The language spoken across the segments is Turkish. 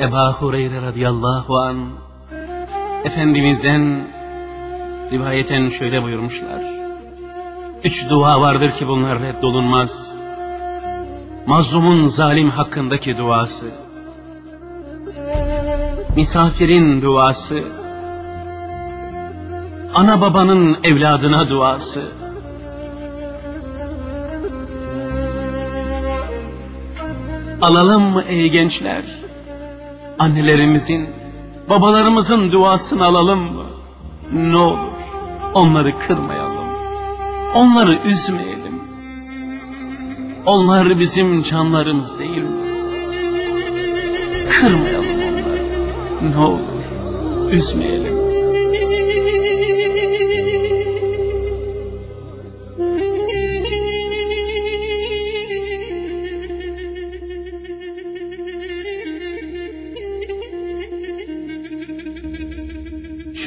Eba Hureyre radıyallahu an Efendimiz'den rivayeten şöyle buyurmuşlar. Üç dua vardır ki bunlar reddolunmaz. Mazlumun zalim hakkındaki duası. Misafirin duası. Ana babanın evladına duası. Alalım mı ey gençler? Annelerimizin, babalarımızın duasını alalım mı? Ne olur onları kırmayalım. Onları üzmeyelim. Onlar bizim canlarımız değil mi? Kırmayalım onları. Ne olur üzmeyelim.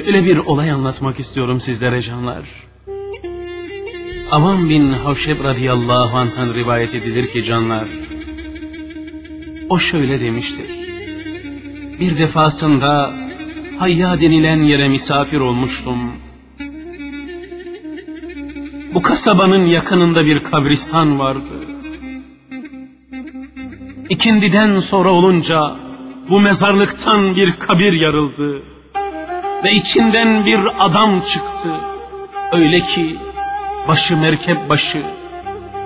Şöyle bir olay anlatmak istiyorum sizlere canlar. Avam bin Havşeb radıyallahu anh'tan rivayet edilir ki canlar. O şöyle demiştir. Bir defasında Hayya denilen yere misafir olmuştum. Bu kasabanın yakınında bir kabristan vardı. İkindiden sonra olunca bu mezarlıktan bir kabir yarıldı ve içinden bir adam çıktı. Öyle ki başı merkep başı,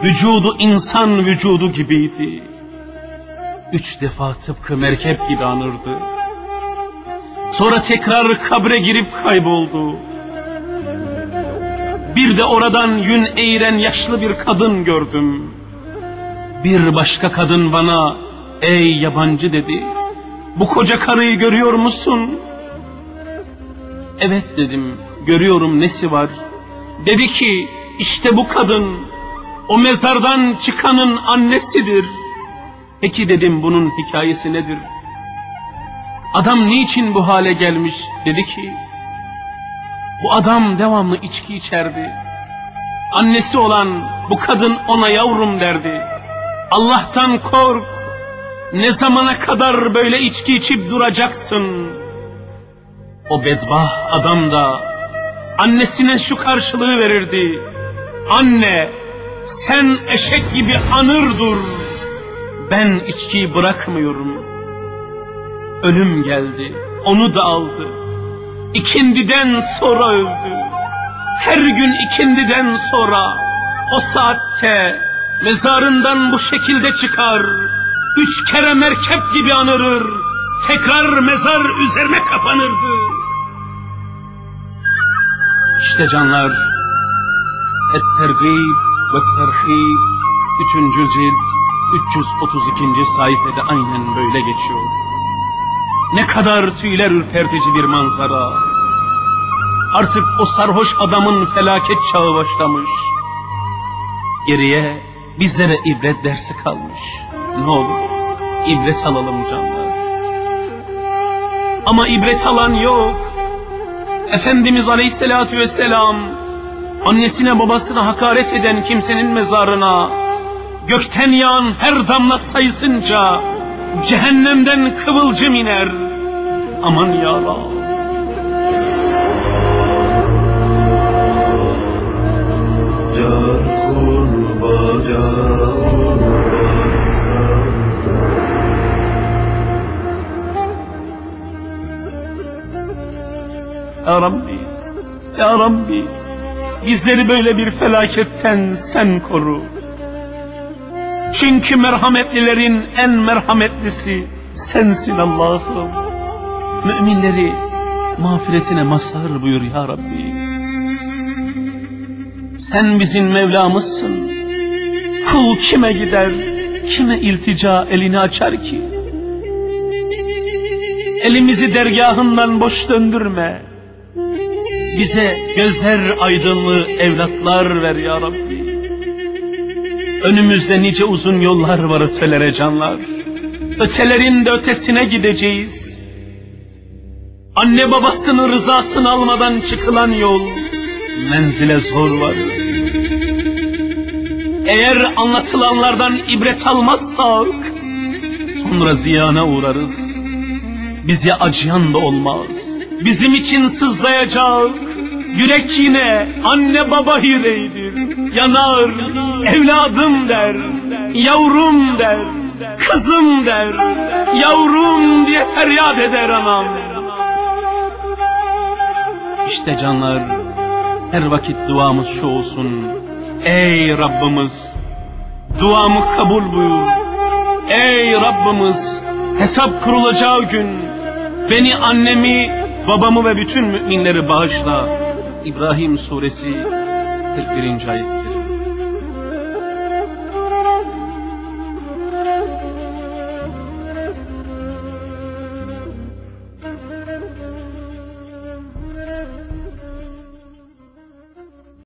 vücudu insan vücudu gibiydi. Üç defa tıpkı merkep gibi anırdı. Sonra tekrar kabre girip kayboldu. Bir de oradan yün eğren yaşlı bir kadın gördüm. Bir başka kadın bana, ey yabancı dedi, bu koca karıyı görüyor musun?'' Evet dedim, görüyorum nesi var. Dedi ki, işte bu kadın, o mezardan çıkanın annesidir. Peki dedim bunun hikayesi nedir? Adam niçin bu hale gelmiş? Dedi ki, bu adam devamlı içki içerdi. Annesi olan bu kadın ona yavrum derdi. Allah'tan kork. Ne zamana kadar böyle içki içip duracaksın? O bedbah adam da annesine şu karşılığı verirdi. Anne sen eşek gibi anır dur. Ben içkiyi bırakmıyorum. Ölüm geldi. Onu da aldı. İkindiden sonra öldü. Her gün ikindiden sonra o saatte mezarından bu şekilde çıkar. Üç kere merkep gibi anırır. Tekrar mezar üzerine kapanırdı. İşte canlar, Et-Tergib ve Terhib 3. cilt 332. sayfada aynen böyle geçiyor. Ne kadar tüyler ürpertici bir manzara. Artık o sarhoş adamın felaket çağı başlamış. Geriye bizlere ibret dersi kalmış. Ne olur ibret alalım canlar. Ama ibret alan yok. Efendimiz Aleyhisselatü Vesselam annesine babasına hakaret eden kimsenin mezarına gökten yağan her damla sayısınca cehennemden kıvılcım iner. Aman ya Allah. Can kurba, can Ya Rabbi, Ya Rabbi, bizleri böyle bir felaketten sen koru. Çünkü merhametlilerin en merhametlisi sensin Allah'ım. Müminleri mağfiretine mazhar buyur Ya Rabbi. Sen bizim Mevlamızsın. Kul kime gider, kime iltica elini açar ki? Elimizi dergahından boş döndürme. Bize gözler aydınlığı evlatlar ver ya Rabbi. Önümüzde nice uzun yollar var ötelere canlar. Ötelerin de ötesine gideceğiz. Anne babasının rızasını almadan çıkılan yol menzile zor var. Eğer anlatılanlardan ibret almazsak sonra ziyana uğrarız. bize acıyan da olmaz. Bizim için sızlayacak, yürek yine anne baba yüreğidir. Yanar, evladım der, yavrum der, kızım der, yavrum diye feryat eder anam. İşte canlar, her vakit duamız şu olsun. Ey Rabbimiz, duamı kabul buyur. Ey Rabbimiz, hesap kurulacağı gün beni, annemi, babamı ve bütün müminleri bağışla. İbrahim suresi 41. ayet.